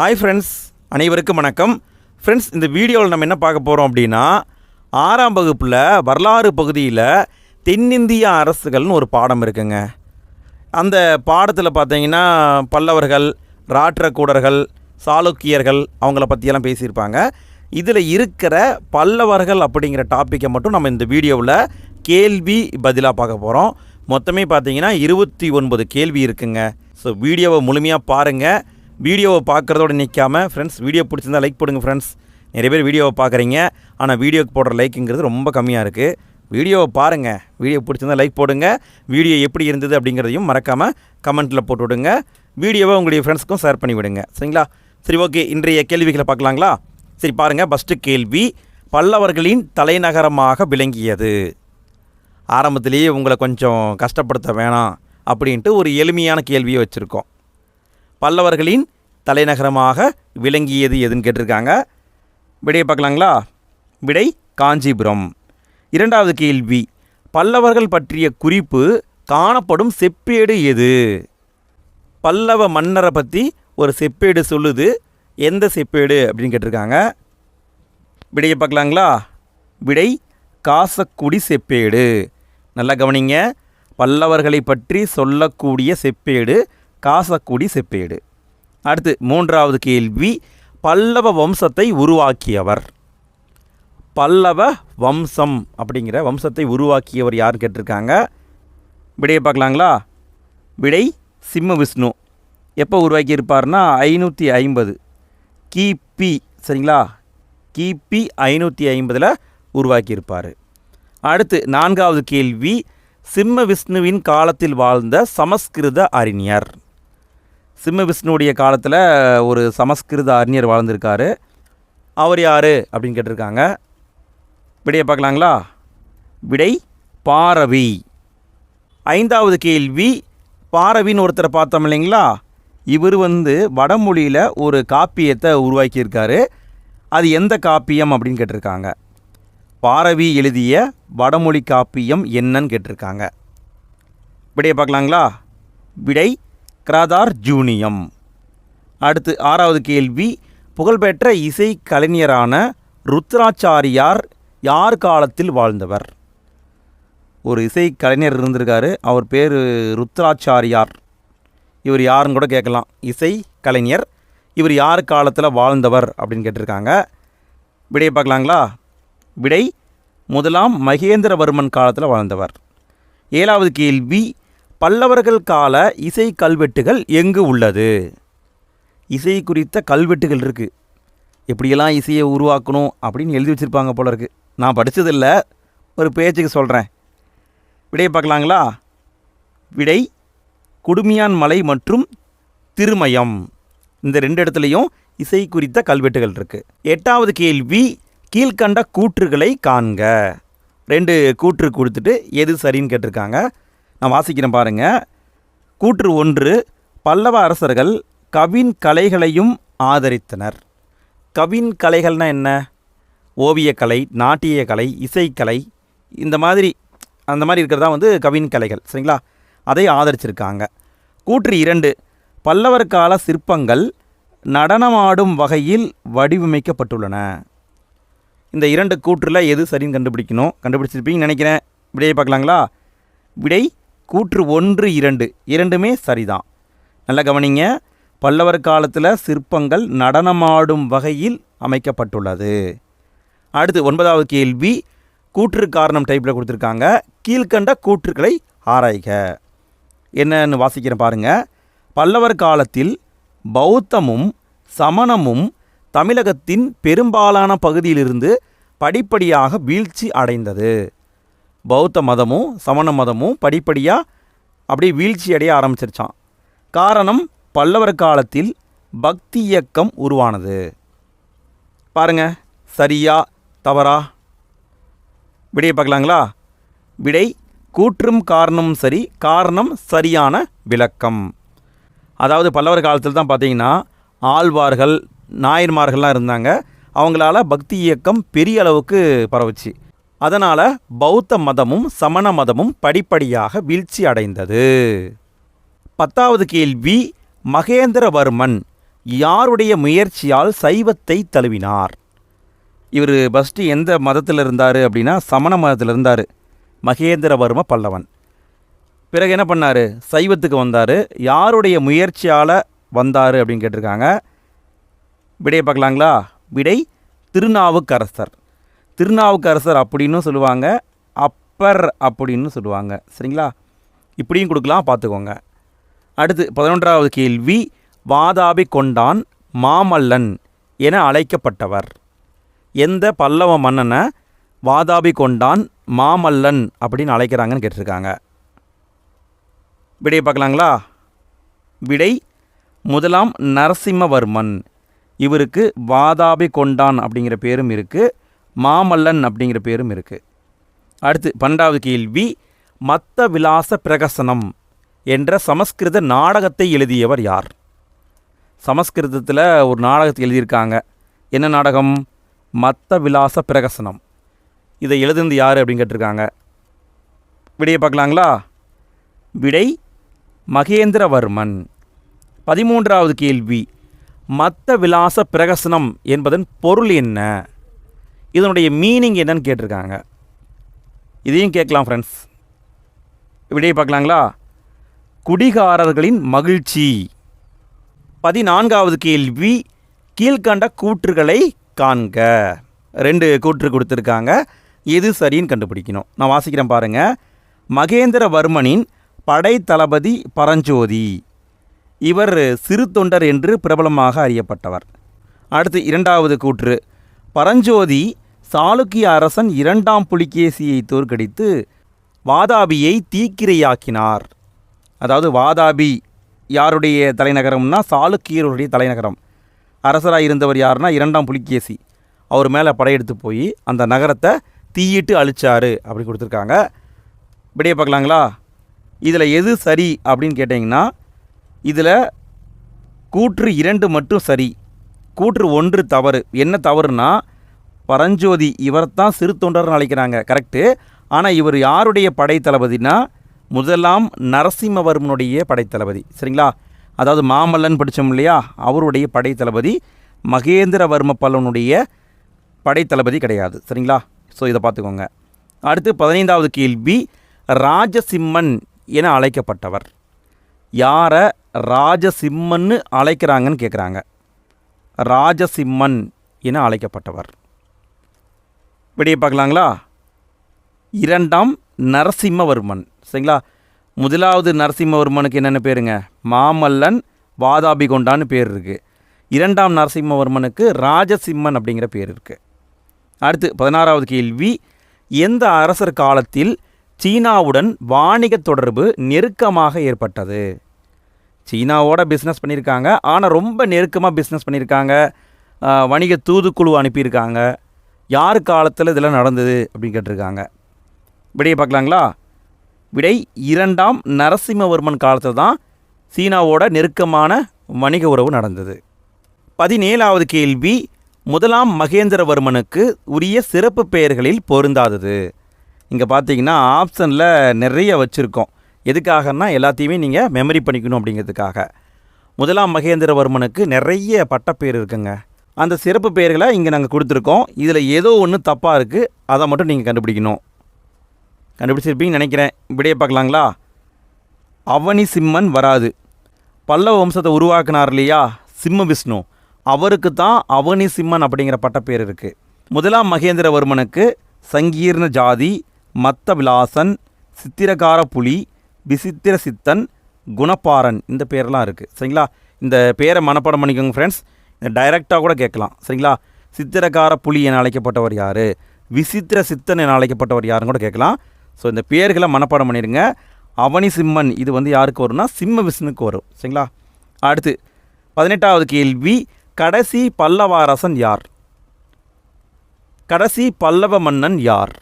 Hi friends அனைவருக்கும் வணக்கம். Friends இந்த வீடியோவில் நம்ம என்ன பார்க்க போகிறோம் அப்படின்னா ஆறாம் வகுப்பில் வரலாறு பகுதியில் தென்னிந்திய அரசுகள்னு ஒரு பாடம் இருக்குங்க. அந்த பாடத்தில் பார்த்தீங்கன்னா பல்லவர்கள் ராட்டிரக்கூடர்கள் சாளுக்கியர்கள் அவங்கள பற்றியெல்லாம் பேசியிருப்பாங்க. இதில் இருக்கிற பல்லவர்கள் அப்படிங்கிற டாப்பிக்கை மட்டும் நம்ம இந்த வீடியோவில் கேள்வி பதிலாக பார்க்க போகிறோம் மொத்தமே பார்த்தீங்கன்னா இருபத்தி ஒன்பது கேள்வி இருக்குங்க. ஸோ வீடியோவை முழுமையாக பாருங்கள் வீடியோவை பார்க்குறதோட நிற்காம ஃப்ரெண்ட்ஸ் வீடியோ பிடிச்சிருந்தா லைக் போடுங்க ஃப்ரெண்ட்ஸ் நிறைய பேர் வீடியோவை பார்க்குறீங்க. ஆனால் வீடியோக்கு போடுற லைக்குங்கிறது ரொம்ப கம்மியாக இருக்குது வீடியோவை பாருங்கள் வீடியோ பிடிச்சிருந்தா லைக் போடுங்க. வீடியோ எப்படி இருந்தது அப்படிங்கிறதையும் மறக்காமல் கமெண்ட்டில் போட்டு விடுங்க. வீடியோவை உங்களுடைய ஃப்ரெண்ட்ஸ்க்கும் ஷேர் பண்ணி விடுங்க. சரிங்களா? சரி ஓகே இன்றைய கேள்விகளை பார்க்கலாங்களா? சரி பாருங்கள் ஃபஸ்ட்டு கேள்வி. பல்லவர்களின் தலைநகரமாக விளங்கியது. ஆரம்பத்திலேயே உங்களை கொஞ்சம் கஷ்டப்படுத்த வேணாம் அப்படின்ட்டு ஒரு எளிமையான கேள்வியை வச்சுருக்கோம். பல்லவர்களின் தலைநகரமாக விளங்கியது எதுன்னு கேட்டிருக்காங்க. விடையை பார்க்கலாங்களா? விடை காஞ்சிபுரம். இரண்டாவது கேள்வி பல்லவர்கள் பற்றிய குறிப்பு காணப்படும் செப்பேடு எது? பல்லவ மன்னரை பற்றி ஒரு செப்பேடு சொல்லுது. எந்த செப்பேடு அப்படின்னு கேட்டிருக்காங்க. விடையை பார்க்கலாங்களா? விடை காசக்குடி செப்பேடு. நல்லா கவனிங்க பல்லவர்களை பற்றி சொல்லக்கூடிய செப்பேடு காசக்குடி செப்பேடு. அடுத்து மூன்றாவது கேள்வி பல்லவ வம்சத்தை உருவாக்கியவர். பல்லவ வம்சம் அப்படிங்கிற வம்சத்தை உருவாக்கியவர் யார் கேட்டிருக்காங்க? விடையை பார்க்கலாங்களா? விடை சிம்ம விஷ்ணு. எப்போ உருவாக்கியிருப்பார்னா ஐநூற்றி ஐம்பது. கிபி சரிங்களா? கிபி ஐநூற்றி ஐம்பதில் உருவாக்கியிருப்பார். அடுத்து நான்காவது கேள்வி சிம்ம விஷ்ணுவின் காலத்தில் வாழ்ந்த சமஸ்கிருத அறிஞர். சிம்ம விஷ்ணுவுடைய காலத்தில் ஒரு சமஸ்கிருத அறிஞர் வாழ்ந்திருக்காரு. அவர் யார் அப்படின்னு கேட்டிருக்காங்க. விடையை பார்க்கலாங்களா? விடை பாரவி. ஐந்தாவது கேள்வி பாரவின்னு ஒருத்தரை பார்த்தோம் இல்லைங்களா? இவர் வந்து வடமொழியில் ஒரு காப்பியத்தை உருவாக்கியிருக்காரு. அது எந்த காப்பியம் அப்படின்னு கேட்டிருக்காங்க. பாரவி எழுதிய வடமொழி காப்பியம் என்னன்னு கேட்டிருக்காங்க. விடையை பார்க்கலாங்களா? விடை கிராதார் ஜூனியம். அடுத்து ஆறாவது கேள்வி புகழ்பெற்ற இசை கலைஞரான ருத்ராச்சாரியார் யார் காலத்தில் வாழ்ந்தவர்? ஒரு இசை கலைஞர் இருந்திருக்காரு அவர் பேர் ருத்ராச்சாரியார். இவர் யாருன்னு கூட கேட்கலாம். இசை கலைஞர் இவர் யார் காலத்தில் வாழ்ந்தவர் அப்படின்னு கேட்டிருக்காங்க. விடையை பார்க்கலாங்களா? விடை முதலாம் மகேந்திரவர்மன் காலத்தில் வாழ்ந்தவர். ஏழாவது கேள்வி பல்லவர்கள் கால இசை கல்வெட்டுகள் எங்கு உள்ளது? இசை குறித்த கல்வெட்டுகள் இருக்குது எப்படியெல்லாம் இசையை உருவாக்கணும் அப்படின்னு எழுதி வச்சுருப்பாங்க போல இருக்குது நான் படித்ததில்ல ஒரு பேச்சுக்கு சொல்கிறேன் விடையை பார்க்கலாங்களா? விடை குடுமியான் மலை மற்றும் திருமயம். இந்த ரெண்டு இடத்துலையும் இசை குறித்த கல்வெட்டுகள் இருக்குது எட்டாவது கேள்வி கீழ்கண்ட கூற்றுகளை காண்க. ரெண்டு கூற்று கொடுத்துட்டு எது சரின்னு கேட்டிருக்காங்க. நான் வாசிக்கிறேன் பாருங்க. கூற்று ஒன்று பல்லவ அரசர்கள் கவின் கலைகளையும் ஆதரித்தனர். கவின் கலைகள்னால் என்ன? ஓவியக்கலை நாட்டியக்கலை இசைக்கலை இந்த மாதிரி அந்த மாதிரி இருக்கிறதா வந்து கவின் கலைகள் சரிங்களா? அதை ஆதரிச்சிருக்காங்க. கூற்று இரண்டு பல்லவர் கால சிற்பங்கள் நடனமாடும் வகையில் வடிவமைக்கப்பட்டுள்ளன. இந்த இரண்டு கூற்றில் எது சரின்னு கண்டுபிடிக்கணும் கண்டுபிடிச்சிருப்பீங்கன்னு நினைக்கிறேன். விடையை பார்க்கலாங்களா? விடை கூற்று ஒன்று இரண்டு. இரண்டுமே சரிதான். நல்லா கவனிங்க. பல்லவர் காலத்தில் சிற்பங்கள் நடனமாடும் வகையில் அமைக்கப்பட்டுள்ளது. அடுத்து ஒன்பதாவது கேள்வி. கூற்று காரணம் டைப்பில் கொடுத்துருக்காங்க. கீழ்கண்ட கூற்றுக்களை ஆராய்க. என்னன்னு வாசிக்கிறேன் பாருங்க. பல்லவர் காலத்தில் பௌத்தமும் சமணமும் தமிழகத்தின் பெரும்பாலான பகுதியிலிருந்து படிப்படியாக வீழ்ச்சி அடைந்தது. பௌத்த மதமும் சமண மதமும் படிப்படியாக அப்படியே வீழ்ச்சி அடைய ஆரம்பிச்சிருச்சான் காரணம் பல்லவர் காலத்தில் பக்தி இயக்கம் உருவானது. பாருங்க சரியா தவறா? விடையை பார்க்கலாங்களா? விடை கூற்றும் காரணமும் சரி காரணம் சரியான விளக்கம். அதாவது பல்லவர் காலத்தில் தான் பார்த்தீங்கன்னா ஆழ்வார்கள் நாயன்மார்கள்லாம் இருந்தாங்க. அவங்களால பக்தி இயக்கம் பெரிய அளவுக்கு பரவுச்சு. அதனால் பௌத்த மதமும் சமண மதமும் படிப்படியாக வீழ்ச்சி அடைந்தது. பத்தாவது கேள்வி மகேந்திரவர்மன் யாருடைய முயற்சியால் சைவத்தை தழுவினார்? இவர் ஃபஸ்ட்டு எந்த மதத்தில் இருந்தார் அப்படின்னா சமண மதத்தில் இருந்தார். மகேந்திரவர்ம பல்லவன். பிறகு என்ன பண்ணார்? சைவத்துக்கு வந்தார். யாருடைய முயற்சியால் வந்தார் அப்படின்னு கேட்டிருக்காங்க. விடையை பார்க்கலாங்களா? விடை திருநாவுக்கரசர். திருநாவுக்கரசர் அப்படின்னு சொல்லுவாங்க அப்பர் அப்படின்னு சொல்லுவாங்க. சரிங்களா? இப்படியும் கொடுக்கலாம் பார்த்துக்கோங்க. அடுத்து பதினொன்றாவது கேள்வி வாதாபி கொண்டான் மாமல்லன் என அழைக்கப்பட்டவர். எந்த பல்லவ மன்னனை வாதாபி கொண்டான் மாமல்லன் அப்படின்னு அழைக்கிறாங்கன்னு கேட்டிருக்காங்க. விடையை பார்க்கலாங்களா? விடை முதலாம் நரசிம்மவர்மன். இவருக்கு வாதாபி கொண்டான் அப்படிங்கிற பேரும் இருக்குது மாமல்லன் அப்படிங்கிற பேரும் இருக்குது அடுத்து பன்னெண்டாவது கேள்வி மத்த விலாச பிரகசனம் என்ற சமஸ்கிருத நாடகத்தை எழுதியவர் யார்? சமஸ்கிருதத்தில் ஒரு நாடகத்தை எழுதியிருக்காங்க. என்ன நாடகம்? மத்த விலாச பிரகசனம். இதை எழுதுனது யார் அப்படின்னு கேட்டிருக்காங்க. விடையை பார்க்கலாங்களா? விடை மகேந்திரவர்மன். பதிமூன்றாவது கேள்வி மத்த விலாச பிரகசனம் என்பதன் பொருள் என்ன? இதனுடைய மீனிங் என்னன்னு கேட்டிருக்காங்க. இதையும் கேட்கலாம் ஃப்ரெண்ட்ஸ் இப்படியே பார்க்கலாங்களா? குடிகாரர்களின் மகிழ்ச்சி. பதினான்காவது கேள்வி கீழ்கண்ட கூற்றுகளை காண்க. ரெண்டு கூற்று கொடுத்துருக்காங்க. எது சரின்னு கண்டுபிடிக்கணும். நான் வாசிக்கிறேன் பாருங்கள் மகேந்திரவர்மனின் படை தளபதி பரஞ்சோதி. இவர் சிறு தொண்டர் என்று பிரபலமாக அறியப்பட்டவர். அடுத்து இரண்டாவது கூற்று. பரஞ்சோதி சாளுக்கிய அரசன் இரண்டாம் புலிகேசியை தோற்கடித்து வாதாபியை தீக்கிரையாக்கினார். அதாவது வாதாபி யாருடைய தலைநகரம்னா சாளுக்கியருடைய தலைநகரம். அரசராக இருந்தவர் யாருன்னா இரண்டாம் புலிகேசி. அவர் மேலே படையெடுத்து போய் அந்த நகரத்தை தீயிட்டு அழிச்சார் அப்படி கொடுத்துருக்காங்க. இப்படியே பார்க்கலாங்களா? இதில் எது சரி அப்படின்னு கேட்டிங்கன்னா இதில் கூற்று இரண்டு மட்டும் சரி. கூற்று ஒன்று தவறு. என்ன தவறுனா பரஞ்சோதி இவர்தான் சிறு தொண்டர்னு அழைக்கிறாங்க கரெக்டு ஆனால் இவர் யாருடைய படை தளபதினா முதலாம் நரசிம்மவர்மனுடைய படைத்தளபதி சரிங்களா? அதாவது மாமல்லன் படித்தோம் இல்லையா? அவருடைய படைத்தளபதி மகேந்திரவர்ம பல்லவனுடைய படைத்தளபதி கிடையாது சரிங்களா? ஸோ இதை பார்த்துக்கோங்க. அடுத்து பதினைந்தாவது கேள்வி ராஜசிம்மன் என அழைக்கப்பட்டவர். யாரை ராஜசிம்மன்னு அழைக்கிறாங்கன்னு கேட்குறாங்க ராஜசிம்மன் என அழைக்கப்பட்டவர். விடையை பார்க்கலாங்களா? இரண்டாம் நரசிம்மவர்மன். சரிங்களா? முதலாவது நரசிம்மவர்மனுக்கு என்னென்ன பேருங்க? மாமல்லன் வாதாபி கொண்டான்னு பேர் இருக்குது இரண்டாம் நரசிம்மவர்மனுக்கு ராஜசிம்மன் அப்படிங்கிற பேர் இருக்குது அடுத்து பதினாறாவது கேள்வி. எந்த அரசர் காலத்தில் சீனாவுடன் வாணிக தொடர்பு நெருக்கமாக ஏற்பட்டது? சீனாவோட பிஸ்னஸ் பண்ணியிருக்காங்க. ஆனால் ரொம்ப நெருக்கமாக பிஸ்னஸ் பண்ணியிருக்காங்க. வணிக தூதுக்குழு அனுப்பியிருக்காங்க. யார் காலத்தில் இதெல்லாம் நடந்தது அப்படின்னு கேட்டிருக்காங்க. விடையை பார்க்கலாங்களா? விடை இரண்டாம் நரசிம்மவர்மன் காலத்தில் தான் சீனாவோட நெருக்கமான வணிக உறவு நடந்தது. பதினேழாவது கேள்வி முதலாம் மகேந்திரவர்மனுக்கு உரிய சிறப்பு பெயர்களில் பொருந்தாதது. இங்கே பார்த்தீங்கன்னா ஆப்ஷனில் நிறைய வச்சுருக்கோம். எதுக்காகன்னா எல்லாத்தையுமே நீங்கள் மெமரி பண்ணிக்கணும் அப்படிங்கிறதுக்காக. முதலாம் மகேந்திரவர்மனுக்கு நிறைய பட்டப்பேர் இருக்குங்க. அந்த சிறப்பு பெயர்களை இங்கே நாங்கள் கொடுத்துருக்கோம். இதில் ஏதோ ஒன்று தப்பாக இருக்குது அதை மட்டும் நீங்கள் கண்டுபிடிக்கணும். கண்டுபிடிச்சிருப்பீங்கன்னு நினைக்கிறேன். விடையை பார்க்கலாங்களா? அவனி சிம்மன் வராது. பல்லவ வம்சத்தை உருவாக்குனார் இல்லையா? சிம்ம விஷ்ணு. அவருக்கு தான் அவனி சிம்மன் அப்படிங்கிற பட்டப்பேர் இருக்குது முதலாம் மகேந்திரவர்மனுக்கு சங்கீர்ண ஜாதி மத்த விலாசன் சித்திரகார புலி விசித்திர சித்தன் குணப்பாரன் இந்த பேரெல்லாம் இருக்குது சரிங்களா? இந்த பேரை மனப்பாடம் பண்ணிக்கோங்க ஃப்ரெண்ட்ஸ் டைரெக்டாக கூட கேட்கலாம். சரிங்களா? சித்திரக்கார புலி என அழைக்கப்பட்டவர் யார்? விசித்திர சித்தன் என அழைக்கப்பட்டவர் யாருன்னு கூட கேட்கலாம். ஸோ இந்த பேர்களை மனப்பாடம் பண்ணிடுங்க. அவனி சிம்மன் இது வந்து யாருக்கு வரும்னா சிம்ம விஷ்ணுக்கு வரும். சரிங்களா? அடுத்து பதினெட்டாவது கேள்வி கடைசி பல்லவ அரசன் யார்? கடைசி பல்லவ மன்னன் யார்?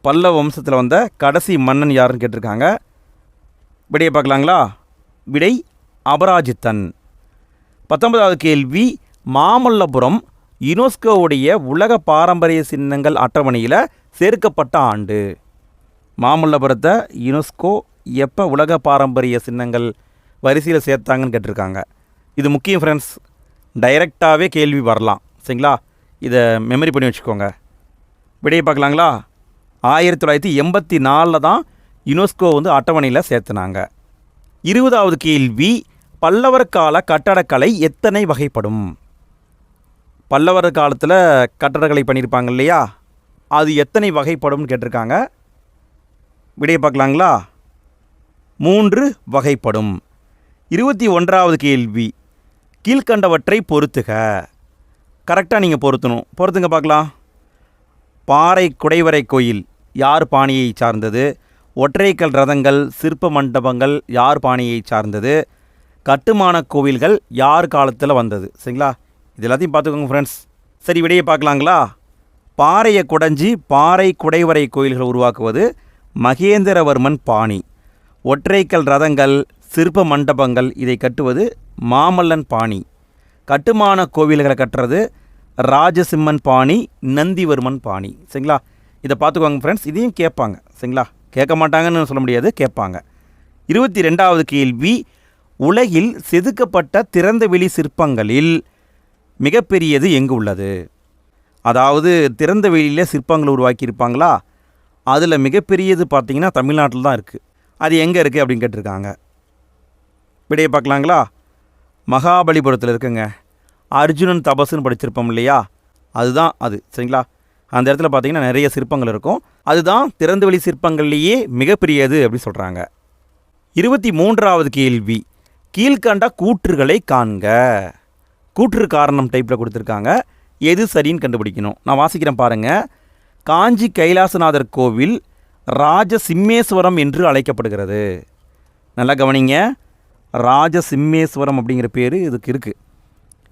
பல்லவ வம்சத்தில் வந்த கடைசி மன்னன் யாருன்னு கேட்டிருக்காங்க. விடையை பார்க்கலாங்களா? விடை அபராஜித்தன். பத்தொன்பதாவது கேள்வி மாமல்லபுரம் யுனெஸ்கோவுடைய உலக பாரம்பரிய சின்னங்கள் அட்டவணையில் சேர்க்கப்பட்ட ஆண்டு. மாமல்லபுரத்தை யுனெஸ்கோ எப்போ உலக பாரம்பரிய சின்னங்கள் வரிசையில் சேர்த்தாங்கன்னு கேட்டிருக்காங்க. இது முக்கியம் ஃப்ரெண்ட்ஸ் டைரெக்டாகவே கேள்வி வரலாம். சரிங்களா? இதை மெமரி பண்ணி வச்சுக்கோங்க. விடையை பார்க்கலாங்களா? ஆயிரத்தி தொள்ளாயிரத்தி எண்பத்தி நாலில் தான் யுனெஸ்கோ வந்து அட்டவணையில் சேர்த்துனாங்க. இருபதாவது கேள்வி பல்லவர் கால கட்டடக்கலை எத்தனை வகைப்படும்? பல்லவர் காலத்தில் கட்டடக்கலை பண்ணியிருப்பாங்க இல்லையா? அது எத்தனை வகைப்படும்னு கேட்டிருக்காங்க. விடையை பார்க்கலாங்களா? மூன்று வகைப்படும். இருபத்தி ஒன்றாவது கேள்வி. கீழ்கண்டவற்றை பொறுத்துக கரெக்டாக நீங்கள் பொருத்தணும். பொறுத்துங்க பார்க்கலாம். பாறை குடைவரை கோயில் யார் பாணியை சார்ந்தது? ஒற்றைக்கல் ரதங்கள் சிற்ப மண்டபங்கள் யார் பாணியை சார்ந்தது? கட்டுமான கோவில்கள் யார் காலத்தில் வந்தது? சரிங்களா? இது எல்லாத்தையும் பார்த்துக்கோங்க ஃப்ரெண்ட்ஸ் சரி விடையை பார்க்கலாங்களா? பாறையை குடைஞ்சி பாறை குடைவரை கோயில்கள் உருவாக்குவது மகேந்திரவர்மன் பாணி. ஒற்றைக்கல் ரதங்கள் சிற்ப மண்டபங்கள் இதை கட்டுவது மாமல்லன் பாணி. கட்டுமான கோவில்களை கட்டுறது ராஜசிம்மன் பாணி நந்திவர்மன் பாணி. சரிங்களா? இதை பார்த்துக்கோங்க ஃப்ரெண்ட்ஸ் இதையும் கேட்பாங்க. சரிங்களா? கேட்க மாட்டாங்கன்னு சொல்ல முடியாது கேட்பாங்க. இருபத்தி ரெண்டாவது கேள்வி உலகில் செதுக்கப்பட்ட திறந்தவெளி சிற்பங்களில் மிகப்பெரியது எங்கு உள்ளது? அதாவது திறந்த வெளியில் சிற்பங்கள் உருவாக்கியிருப்பாங்களா? அதில் மிகப்பெரியது பார்த்தீங்கன்னா தமிழ்நாட்டில் தான் இருக்குது அது எங்கே இருக்குது அப்படின்னு கேட்டிருக்காங்க. விடையை பார்க்கலாங்களா? மகாபலிபுரத்தில் இருக்குங்க. அர்ஜுனன் தபசுன்னு படிச்சிருப்போம் இல்லையா? அதுதான் அது. சரிங்களா? அந்த இடத்துல பார்த்திங்கன்னா நிறைய சிற்பங்கள் இருக்கும். அதுதான் திறந்தவெளி சிற்பங்கள்லேயே மிகப்பெரியது அப்படின்னு சொல்கிறாங்க இருபத்தி மூன்றாவது கேள்வி. கீழ்கண்ட கூற்றுகளை காண்க. கூற்று காரணம் டைப்பில் கொடுத்துருக்காங்க. எது சரின்னு கண்டுபிடிக்கணும். நான் வாசிக்கிறேன் பாருங்கள் காஞ்சி கைலாசநாதர் கோவில் ராஜசிம்மேஸ்வரம் என்று அழைக்கப்படுகிறது. நல்லா கவனிங்க. ராஜசிம்மேஸ்வரம் அப்படிங்கிற பேர் இதுக்கு இருக்குது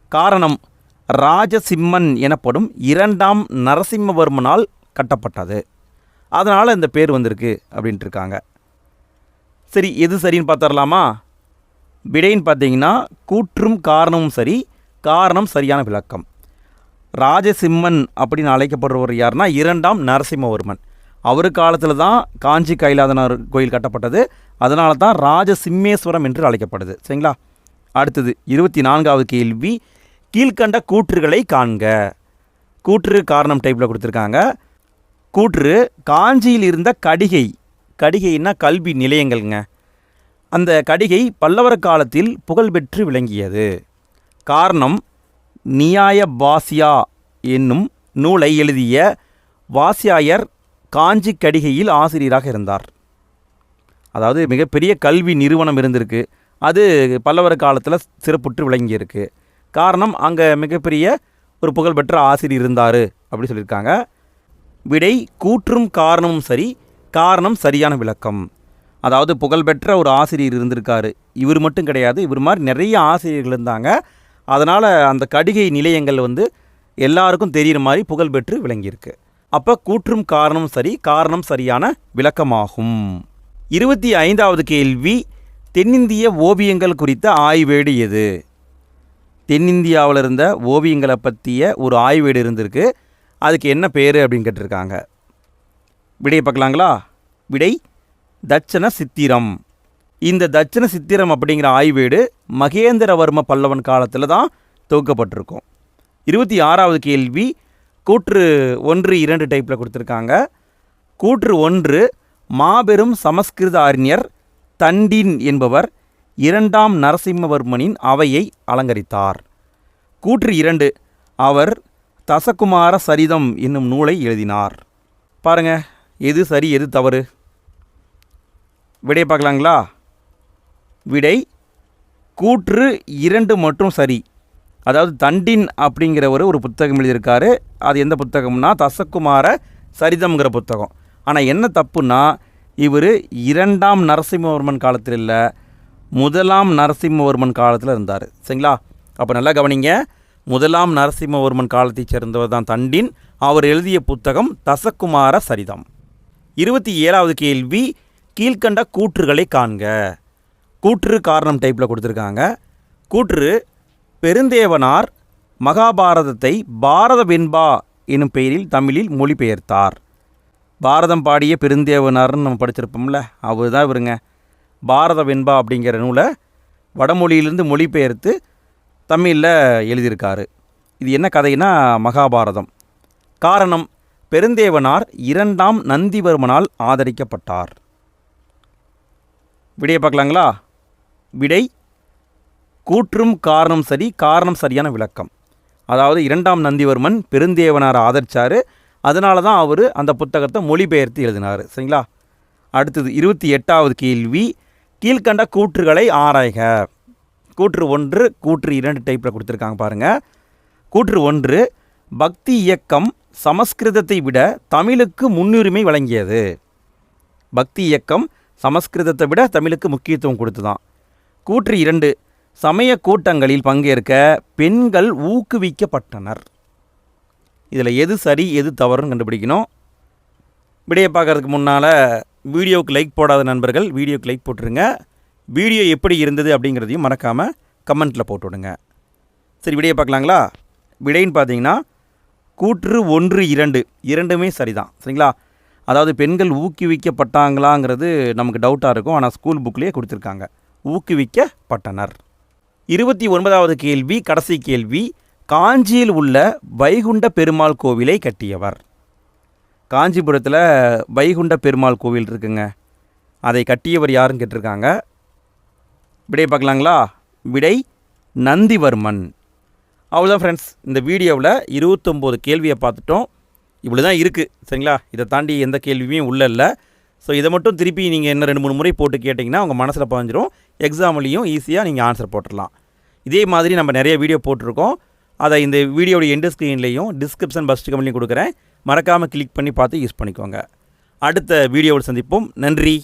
காரணம் ராஜசிம்மன் எனப்படும் இரண்டாம் நரசிம்மவர்மனால் கட்டப்பட்டது. அதனால் இந்த பேர் வந்திருக்கு அப்படின்ட்டு இருக்காங்க. சரி எது சரின்னு பார்த்துடலாமா விடைன்னு பார்த்தீங்கன்னா கூற்றும் காரணமும் சரி காரணம் சரியான விளக்கம். ராஜசிம்மன் அப்படின்னு அழைக்கப்படுறவர் யாருன்னா இரண்டாம் நரசிம்மவர்மன். அவர் காலத்தில் தான் காஞ்சி கைலாதனார் கோயில் கட்டப்பட்டது. அதனால தான் ராஜசிம்மேஸ்வரம் என்று அழைக்கப்படுது. சரிங்களா? அடுத்தது இருபத்தி நான்காவது கேள்வி கீழ்கண்ட கூற்றுகளை காண்க. கூற்று காரணம் டைப்பில் கொடுத்துருக்காங்க. கூற்று காஞ்சியில் இருந்த கடிகை. கடிகைன்னா கல்வி நிலையங்கள்ங்க. அந்த கடிகை பல்லவர் காலத்தில் புகழ்பெற்று விளங்கியது. காரணம் நியாய பாசியா என்னும் நூலை எழுதிய வாசியாயர் காஞ்சி கடிகையில் ஆசிரியராக இருந்தார். அதாவது மிகப்பெரிய கல்வி நிறுவனம் இருந்திருக்கு. அது பல்லவர் காலத்தில் சிறப்புற்று விளங்கியிருக்கு. காரணம் அங்கே மிகப்பெரிய ஒரு புகழ்பெற்ற ஆசிரியர் இருந்தார் அப்படி சொல்லியிருக்காங்க. விடை கூற்றும் காரணமும் சரி காரணம் சரியான விளக்கம். அதாவது புகழ்பெற்ற ஒரு ஆசிரியர் இருந்திருக்காரு. இவர் மட்டும் கிடையாது இவர் மாதிரி நிறைய ஆசிரியர்கள் இருந்தாங்க. அதனால் அந்த கடிகை நிலையங்கள் வந்து எல்லாருக்கும் தெரிகிற மாதிரி புகழ்பெற்று விளங்கியிருக்கு. அப்போ கூற்றும் காரணம் சரி காரணம் சரியான விளக்கமாகும். இருபத்தி ஐந்தாவது கேள்வி தென்னிந்திய ஓவியங்கள் குறித்த ஆய்வேடு எது? தென்னிந்தியாவில் இருந்த ஓவியங்களை பற்றிய ஒரு ஆய்வேடு இருந்திருக்கு. அதுக்கு என்ன பேர் அப்படின்னு கேட்டிருக்காங்க. விடையை பார்க்கலாங்களா? விடை தட்சண சித்திரம். இந்த தட்சண சித்திரம் அப்படிங்கிற ஆய்வேடு மகேந்திரவர்ம பல்லவன் காலத்தில் தான் தொகுக்கப்பட்டிருக்கும். இருபத்தி ஆறாவது கேள்வி கூற்று ஒன்று இரண்டு டைப்பில் கொடுத்துருக்காங்க. கூற்று ஒன்று மாபெரும் சமஸ்கிருத அறிஞர் தண்டின் என்பவர் இரண்டாம் நரசிம்மவர்மனின் அவையை அலங்கரித்தார். கூற்று இரண்டு அவர் தசகுமார சரிதம் என்னும் நூலை எழுதினார். பாருங்க எது சரி எது தவறு? விடையை பார்க்கலாங்களா? விடை கூற்று இரண்டு மற்றும் சரி. அதாவது தண்டின் அப்படிங்கிறவர் ஒரு புத்தகம் எழுதியிருக்காரு. அது எந்த புத்தகம்னா தசகுமார சரிதம்ங்கிற புத்தகம். ஆனால் என்ன தப்புன்னா இவர் இரண்டாம் நரசிம்மவர்மன் காலத்தில் இல்லை முதலாம் நரசிம்மவர்மன் காலத்தில் இருந்தார். சரிங்களா? அப்போ நல்லா கவனிங்க. முதலாம் நரசிம்மவர்மன் காலத்தைச் சேர்ந்தவர் தான் தண்டின். அவர் எழுதிய புத்தகம் தசகுமார சரிதம். இருபத்தி ஏழாவது கேள்வி கீழ்கண்ட கூற்றுகளை காண்க. கூற்று காரணம் டைப்பில் கொடுத்துருக்காங்க. கூற்று பெருந்தேவனார் மகாபாரதத்தை பாரத வெண்பா எனும் பெயரில் தமிழில் மொழிபெயர்த்தார். பாரதம் பாடிய பெருந்தேவனார்னு நம்ம படிச்சிருப்போம்ல அவர் தான் இவருங்க. பாரத வெண்பா அப்படிங்கிற நூலை வடமொழியிலிருந்து மொழிபெயர்த்து தமிழில் எழுதியிருக்காரு. இது என்ன கதைனா மகாபாரதம். காரணம் பெருந்தேவனார் இரண்டாம் நந்திவர்மனால் ஆதரிக்கப்பட்டார். விடையை பார்க்கலாங்களா? விடை கூற்றும் காரணம் சரி காரணம் சரியான விளக்கம். அதாவது இரண்டாம் நந்திவர்மன் பெருந்தேவனார் ஆதரிச்சார். அதனால தான் அவர் அந்த புத்தகத்தை மொழிபெயர்த்து எழுதினார். சரிங்களா? அடுத்தது இருபத்தி எட்டாவது கேள்வி கீழ்கண்ட கூற்றுகளை ஆராய்க. கூற்று ஒன்று கூற்று இரண்டு டைப்பில் கொடுத்துருக்காங்க பாருங்கள் கூற்று ஒன்று பக்தி இயக்கம் சமஸ்கிருதத்தை விட தமிழுக்கு முன்னுரிமை வழங்கியது. பக்தி இயக்கம் சமஸ்கிருதத்தை விட தமிழுக்கு முக்கியத்துவம் கொடுத்துதான் கூற்று இரண்டு சமய கூட்டங்களில் பங்கேற்க பெண்கள் ஊக்குவிக்கப்பட்டனர். இதில் எது சரி எது தவறுன்னு கண்டுபிடிக்கணும். விடையை பார்க்கறதுக்கு முன்னால் வீடியோவுக்கு லைக் போடாத நண்பர்கள் வீடியோக்கு லைக் போட்டுருங்க. வீடியோ எப்படி இருந்தது அப்படிங்கிறதையும் மறக்காமல் கமெண்ட்டில் போட்டு விடுங்க. சரி விடையை பார்க்கலாங்களா? விடைன்னு பார்த்தீங்கன்னா கூற்று ஒன்று இரண்டு இரண்டுமே சரிதான். சரிங்களா? அதாவது பெண்கள் ஊக்குவிக்கப்பட்டாங்களாங்கிறது நமக்கு டவுட்டாக இருக்கும். ஆனால் ஸ்கூல் புக்லேயே கொடுத்துருக்காங்க. ஊக்குவிக்கப்பட்டனர். இருபத்தி ஒன்பதாவது கேள்வி கடைசி கேள்வி. காஞ்சியில் உள்ள வைகுண்ட பெருமாள் கோவிலை கட்டியவர். காஞ்சிபுரத்தில் வைகுண்ட பெருமாள் கோவில் இருக்குங்க. அதை கட்டியவர் யாருன்னு கேட்டிருக்காங்க? விடை பார்க்கலாங்களா? விடை நந்திவர்மன். அவ்வளோதான் ஃப்ரெண்ட்ஸ் இந்த வீடியோவில் இருபத்தொம்போது கேள்வியை பார்த்துட்டோம். இவ்வளோ தான் இருக்குது சரிங்களா? இதை தாண்டி எந்த கேள்வியுமே உள்ள இல்லை. ஸோ இதை மட்டும் திருப்பி நீங்கள் என்ன ரெண்டு மூணு முறை போட்டு கேட்டிங்கன்னா உங்கள் மனசில் பதிஞ்சிரும் எக்ஸாம்லேயும் ஈஸியாக நீங்கள் ஆன்சர் போட்டுடலாம். இதே மாதிரி நம்ம நிறைய வீடியோ போட்டிருக்கோம். அதை இந்த வீடியோடைய எண்டு ஸ்க்ரீன்லேயும் டிஸ்கிரிப்ஷன் பஸ்ட் கமெண்ட்லையும் கொடுக்குறேன். மறக்காமல் கிளிக் பண்ணி பார்த்து யூஸ் பண்ணிக்கோங்க. அடுத்த வீடியோவில் சந்திப்போம். நன்றி.